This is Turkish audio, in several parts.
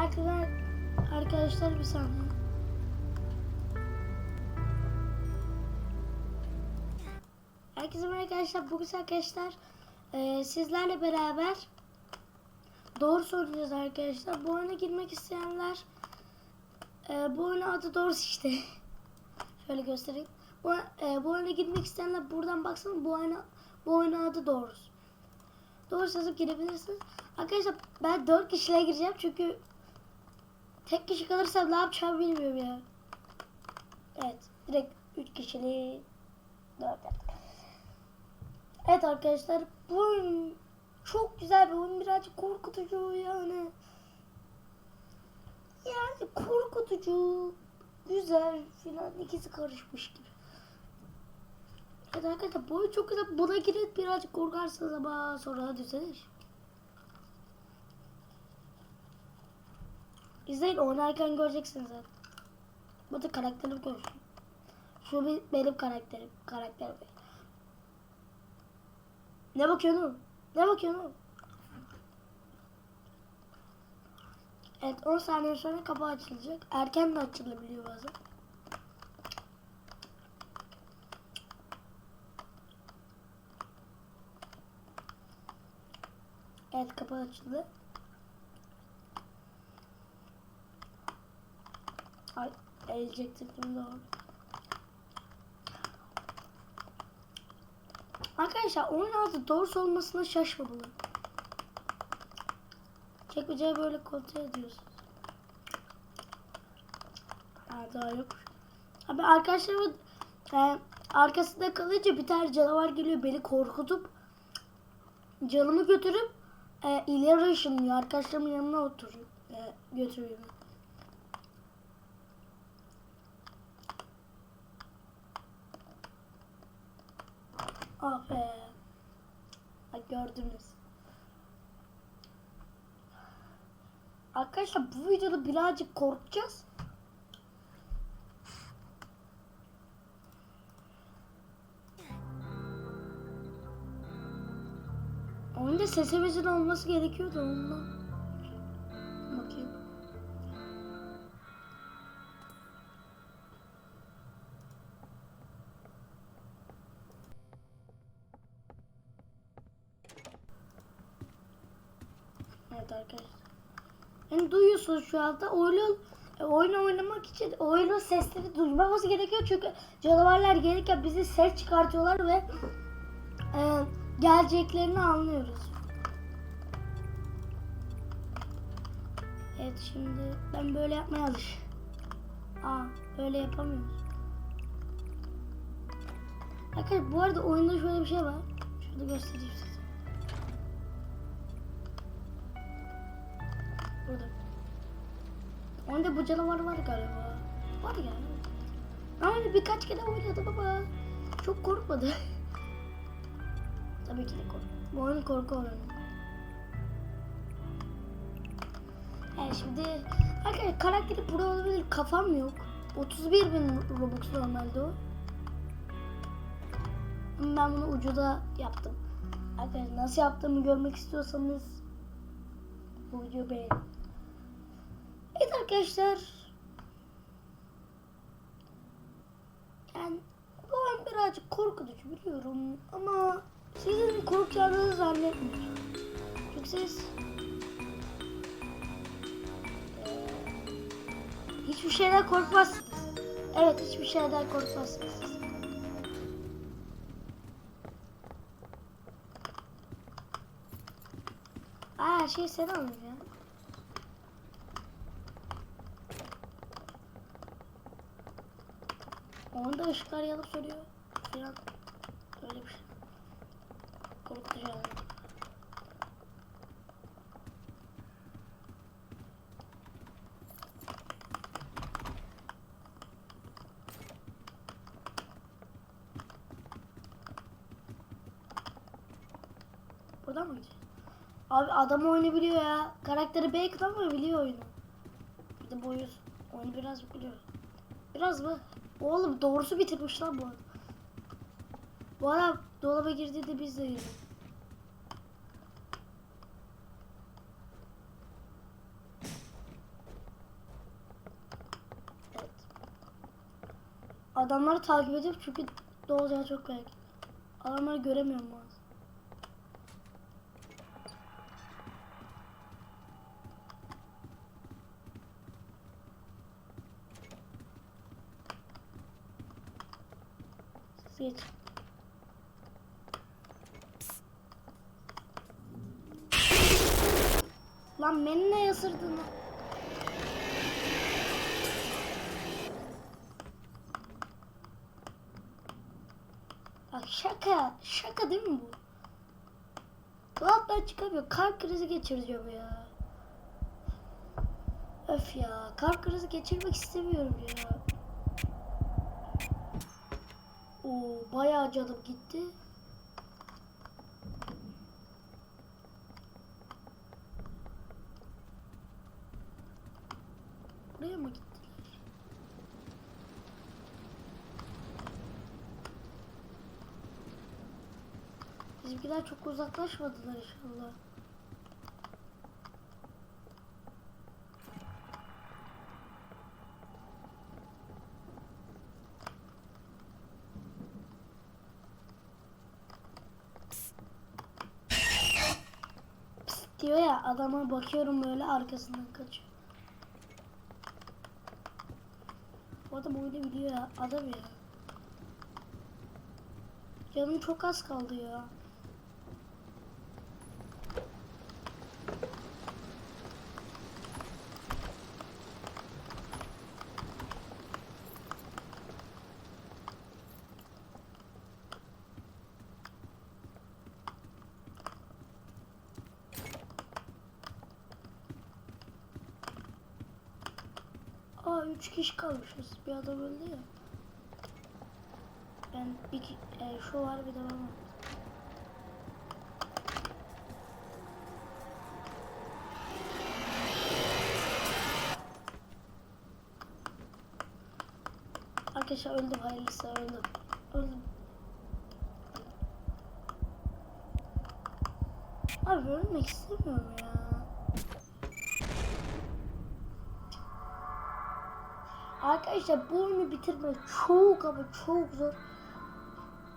Herkese arkadaşlar bir saniye. Herkese merhaba arkadaşlar. Bugün arkadaşlar e, sizlerle beraber doğru soracağız arkadaşlar. Bu oyuna girmek isteyenler e, bu oyunun adı doğru işte. Şöyle göstereyim. Bu, e, bu oyuna girmek isteyenler buradan baksın. Bu oyuna bu oyunun adı doğrusu. Doğru yazıp girebilirsiniz. Arkadaşlar ben 4 kişiyle gireceğim çünkü tek kişi kalırsam ne yapacağımı bilmiyorum ya. Evet. Direkt 3 kişili 4 yaptık. Evet arkadaşlar bu oyun çok güzel bir oyun. Birazcık korkutucu yani. Yani korkutucu, güzel filan ikisi karışmış gibi. Evet arkadaşlar bu oyun çok güzel. Buna girip birazcık korkarsınız ama sonra düzelir. İzleyin oynarken göreceksiniz zaten. Bu da karakterim konuşuyor. Şu bir, benim karakterim. Karakterim. Ne bakıyorsun? Ne bakıyorsun? Evet 10 saniye sonra kapı açılacak. Erken de açılabiliyor bazen. Evet kapı açıldı. Ay eğilecektim doğru. Arkadaşlar oyun adı doğrusu olmasına şaşmamalı. Çekmeceyi böyle kontrol ediyorsunuz. Ha daha yok. Abi arkadaşlarımın e, arkasında kalınca bir tane canavar geliyor beni korkutup canımı götürüp e, ileri ışınlıyor. Arkadaşlarımın yanına oturuyor. E, götürüyor. Ah be. Bak gördünüz. Arkadaşlar bu videoda birazcık korkacağız. Onun da sesimizin olması gerekiyordu ondan. Şu anda oyun e, oyun oynamak için oyunun sesleri duymamız gerekiyor çünkü canavarlar gelirken bizi ses çıkartıyorlar ve e, geleceklerini anlıyoruz. Evet şimdi ben böyle yapmaya alış. Aa böyle yapamıyoruz. Arkadaşlar bu arada oyunda şöyle bir şey var. Şurada göstereyim size. Onda bu canavar var galiba. Var ya. Ama birkaç kere oynadım ama çok korkmadı. Tabii ki de kork. Bu oyun korku oyunu. Yani şimdi arkadaşlar karakteri pro olabilir kafam yok. 31 bin Robux normalde o. Ben bunu ucuda yaptım. Arkadaşlar nasıl yaptığımı görmek istiyorsanız bu videoyu beğenin. Arkadaşlar. Yani bu oyun birazcık korkutucu biliyorum ama sizin korkacağınızı zannetmiyorum. Çünkü siz hiçbir şeyden korkmazsınız. Evet hiçbir şeyden korkmazsınız. Aa şeyi sen alıyorsun ya. Onda ışıklar yanıp sönüyor. Falan öyle bir şey. Korkutucu yani. Buradan mı? Abi adam oyunu biliyor ya. Karakteri Bacon ama biliyor oyunu. Bir de boyuz. Oyunu biraz biliyor. Biraz mı? Oğlum doğrusu bitirmiş lan bu arada. Bu adam dolaba girdi de biz de girdik. Evet. Adamları takip edip çünkü dolacağı çok belki. Adamları göremiyorum ben. Geç. Lan beni ne ısırdın? Bak şaka, şaka değil mi bu? Dolaptan çıkamıyor. Kalp krizi geçireceğim ya. Öf ya. Kalp krizi geçirmek istemiyorum ya. Oo, bayağı canım gitti. Buraya mı gittiler? Bizimkiler çok uzaklaşmadılar inşallah. Diyor ya adama bakıyorum böyle arkasından kaçıyor. Bu adam oyunu biliyor ya adam ya. Canım çok az kaldı ya. Aa üç kişi kalmışız. Bir adam öldü ya. Ben bir e, şu var bir de ben var. Arkadaşlar öldüm hayırlısı öldüm. Öldüm. Abi ölmek istemiyorum ya. Arkadaşlar bu oyunu bitirmek çok ama çok zor.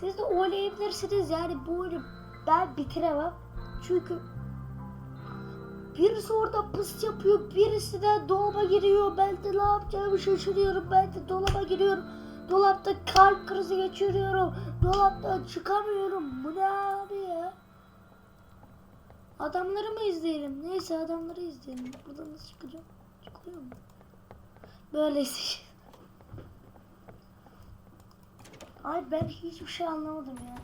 Siz de oynayabilirsiniz yani bu oyunu ben bitiremem. Çünkü birisi orada pıs yapıyor, birisi de dolaba giriyor. Ben de ne yapacağımı şaşırıyorum. Ben de dolaba giriyorum. Dolapta kalp krizi geçiriyorum. Dolaptan çıkamıyorum. Bu ne abi ya? Adamları mı izleyelim? Neyse adamları izleyelim. Buradan nasıl çıkacağım? Çıkıyor mu? Böyleyse. Ay ben hiçbir şey anlamadım ya.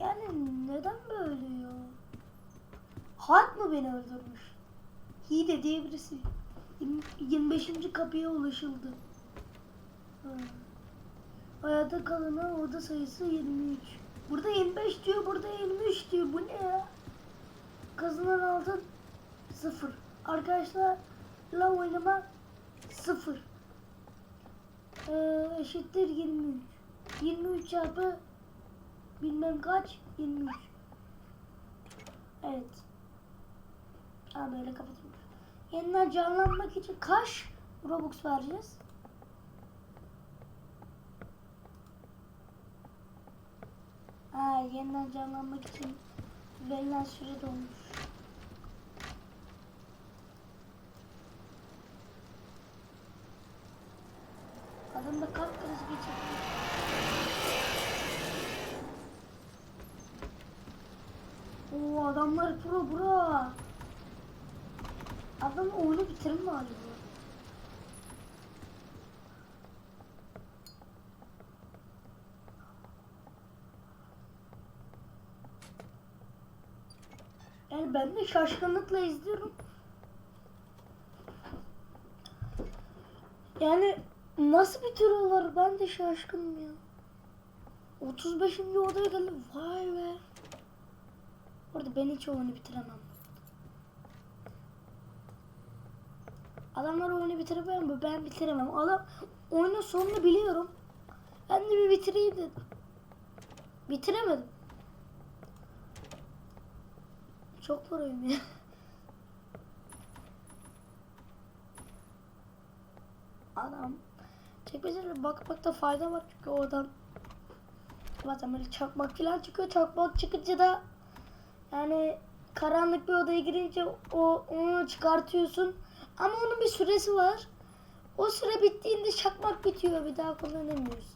Yani neden böyle ya? Halk mı beni öldürmüş? Hide diye birisi. Yirmi- 25. kapıya ulaşıldı. Ha. Hayatta kalınan oda sayısı 23. Burada 25 diyor, burada 23 diyor. Bu ne ya? Kazanan altın 0. Arkadaşlarla oynama 0. Eşittir 23. 23 çarpı bilmem kaç 23. Evet. Ha böyle kapatılmış. Yeniden canlanmak için kaç Robux vereceğiz? Ha yeniden canlanmak için verilen süre dolmuş. Adam da kalp krizi geçirdi. Oo adamlar pro bro. Adam oyunu bitirir mi acaba? Yani ben de şaşkınlıkla izliyorum. Yani nasıl bitiriyorlar? Ben de şaşkınım ya. 35. odaya geldim. Vay be. Orada ben hiç oyunu bitiremem. Adamlar oyunu bitiremem mi? Ben bitiremem. Adam oyunun sonunu biliyorum. Ben de bir bitireyim dedim. Bitiremedim. Çok proyum ya. Adam Çekmecelere bakmakta fayda var çünkü oradan bazen böyle çakmak falan çıkıyor. Çakmak çıkınca da yani karanlık bir odaya girince o onu çıkartıyorsun. Ama onun bir süresi var. O süre bittiğinde çakmak bitiyor. Bir daha kullanamıyoruz.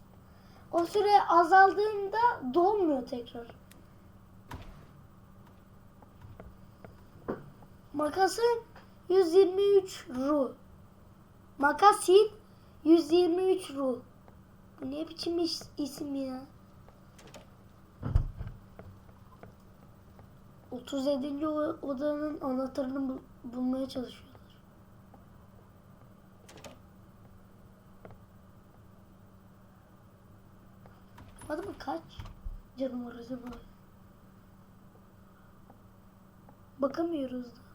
O süre azaldığında dolmuyor tekrar. Makasın 123 ru. Makasin 123 ru. Bu ne biçim is- isim ya? 37. o- odanın anahtarını bul- bulmaya çalışıyorlar. Adamın kaç canım var acaba? Bakamıyoruz da.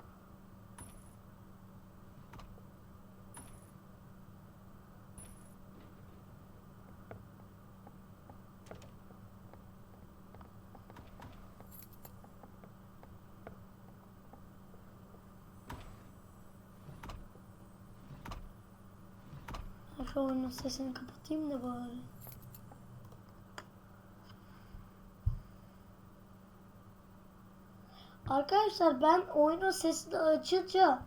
Sesini kapatayım da bari. Arkadaşlar ben oyunun sesini açınca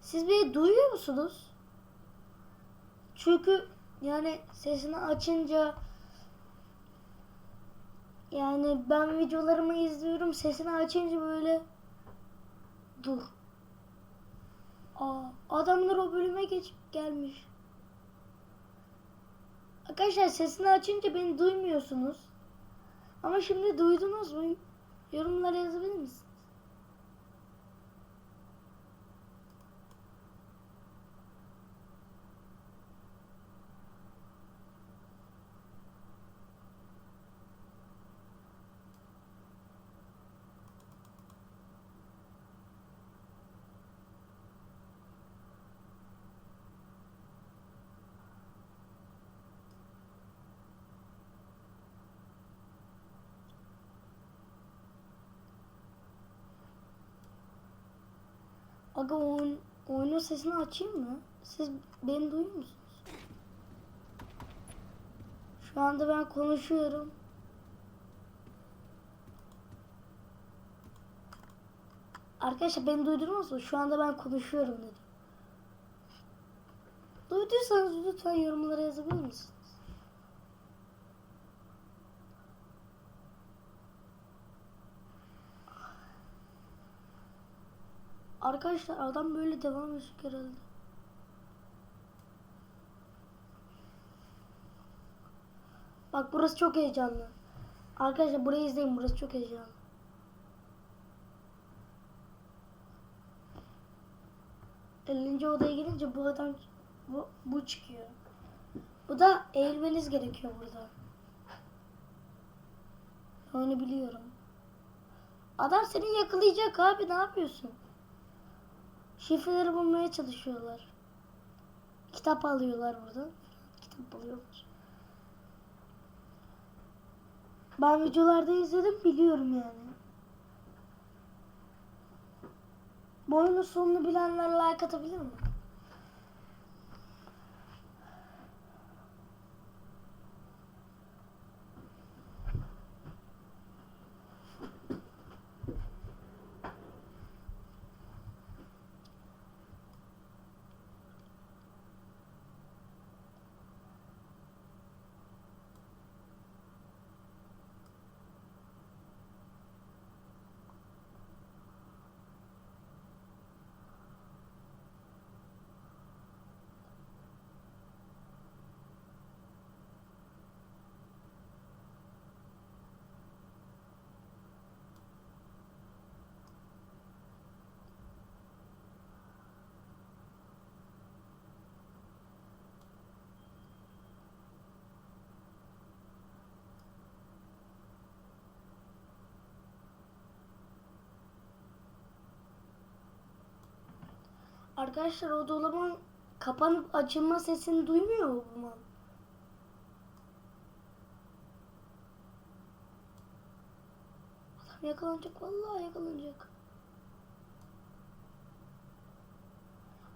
siz beni duyuyor musunuz? Çünkü yani sesini açınca yani ben videolarımı izliyorum sesini açınca böyle dur. Aa, adamlar o bölüme geç gelmiş. Arkadaşlar sesini açınca beni duymuyorsunuz. Ama şimdi duydunuz mu? Yorumlara yazabilir misiniz? Aga oyun, oyunun sesini açayım mı? Siz beni duyuyor musunuz? Şu anda ben konuşuyorum. Arkadaşlar beni duydunuz mu? Şu anda ben konuşuyorum dedim. Duyduysanız lütfen yorumlara yazabilir misiniz? Arkadaşlar adam böyle devam edecek herhalde. Bak burası çok heyecanlı. Arkadaşlar burayı izleyin burası çok heyecanlı. Ellinci odaya girince bu adam bu, bu çıkıyor. Bu da eğilmeniz gerekiyor burada. Onu biliyorum. Adam seni yakalayacak abi ne yapıyorsun? Şifreleri bulmaya çalışıyorlar. Kitap alıyorlar buradan. Kitap alıyorlar. Ben videolarda izledim biliyorum yani. Bu oyunun sonunu bilenler like atabilir mi? Arkadaşlar o dolabın kapanıp açılma sesini duymuyor mu bu mal? Adam yakalanacak vallahi yakalanacak.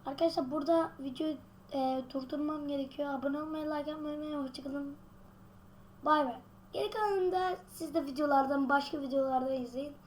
Arkadaşlar burada video e, durdurmam gerekiyor. Abone olmayı, like unutmayın. Hoşçakalın. Bay bay. Geri kalanında siz de videolardan, başka videolardan izleyin.